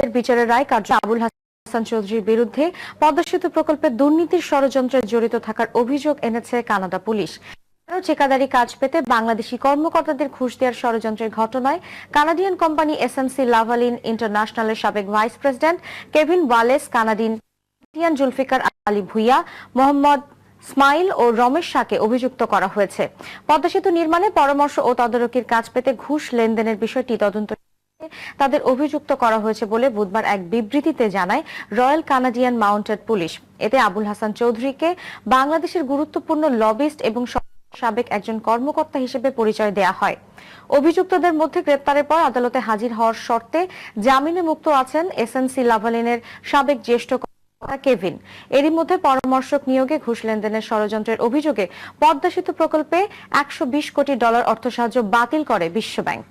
আসামিদের বিচারের রায় কার্য আবুল হাসান চৌধুরীর বিরুদ্ধে পদ্মা সেতু প্রকল্পে দুর্নীতির ষড়যন্ত্রে জড়িত থাকার অভিযোগ এনেছে কানাডা পুলিশ। ঠিকাদারি কাজ পেতে বাংলাদেশি কর্মকর্তাদের ঘুষ দেওয়ার ষড়যন্ত্রের ঘটনায় কানাডিয়ান কোম্পানি এসএমসি লাভালিন ইন্টারন্যাশনালের সাবেক vice president Kevin Wallace, Canadian Zulfiqar Ali Bhuiyan, Mohammad Ismail ও রমেশ শাহকে অভিযুক্ত করা হয়েছে। পদ্মা সেতু নির্মাণে পরামর্শ ও তদারকির কাজ পেতে ঘুষ লেনদেনের বিষয়টি তদন্ত তাদের অভিযুক্ত করা হয়েছে বলে বুধবার এক বিবৃতিতে জানায় রয়্যাল কানাডিয়ান মাউন্টেড পুলিশ। এতে আবুল হাসান চৌধুরীকে বাংলাদেশের গুরুত্বপূর্ণ লবিস্ট এবং সাবেক একজন কর্মকর্তা হিসেবে পরিচয় দেয়া হয়। অভিযুক্তদের মধ্যে গ্রেপ্তারের পর আদালতে হাজির হওয়ার শর্তে জামিনে মুক্ত আছেন এসএনসি লাভালিনের সাবেক জ্যেষ্ঠ কেভিন। এরই মধ্যে পরামর্শক নিয়োগে ঘুষ লেনদেনের ষড়যন্ত্রের অভিযোগে পদ্মা সেতু প্রকল্পে একশো বিশ কোটি ডলার অর্থ সাহায্য বাতিল করে বিশ্বব্যাংক।